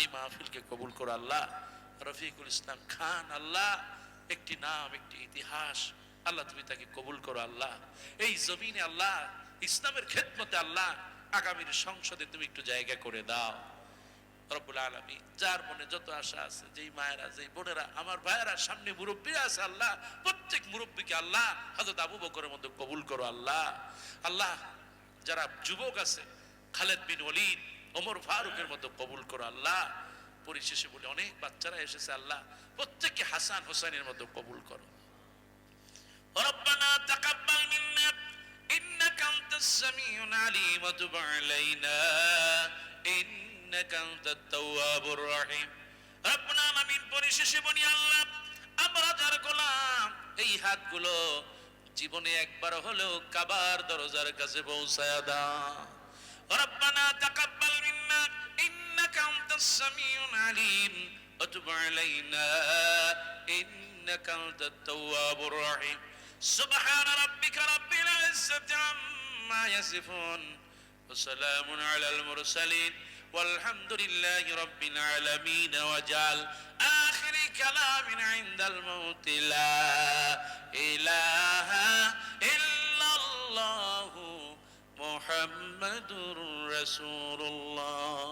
এই মাহফিলকে কবুল করো আল্লাহ। রফিকুল ইসলাম খান, আল্লাহ। একটি নাম, একটি ইতিহাস। আল্লাহ, তুমি তাকে কবুল করো আল্লাহ। এই জমিনে আল্লাহ, ইসলামের খেদমতে আল্লাহ, আগামীর সংসদে তুমি একটু জায়গা করে দাও। রব্বুল আলমী যার মনে যত আশা আছে, যেই মায়েরা, যেই বোনেরা, আমার ভাইয়েরা, সামনে মুরব্বীরা আছে আল্লাহ, প্রত্যেক মুরব্বীকে আল্লাহ হজরত আবু বকরের মধ্যে কবুল করো আল্লাহ। আল্লাহ, যারা যুবক আছে, খালেদ বিন ওলিদ ওমর ফারুকের মতো কবুল করো আল্লাহ পরিশেষে বলে অনেক বাচ্চারা এসেছে আল্লাহ প্রত্যেককে হাসান হোসেনের মতো কবুল করো ربنا تقبل منا إنك أنت السميع العليم وتب علينا إنك أنت التواب الرحيم ربنا আমিন পরিশেষে বলি আল্লাহ আমরা যার গোলাম এই হাতগুলো জীবনে একবার হলেও কাবার দরজার কাছে পৌঁছায়া দাও ربنا السميع العليم. وتب علينا إنك أنت التواب الرحيم. سبحان ربك رب العزة عما يصفون وسلام على المرسلين. والحمد لله رب العالمين. وجعل آخر كلام عند الموت لا إله إلا الله محمد رسول الله.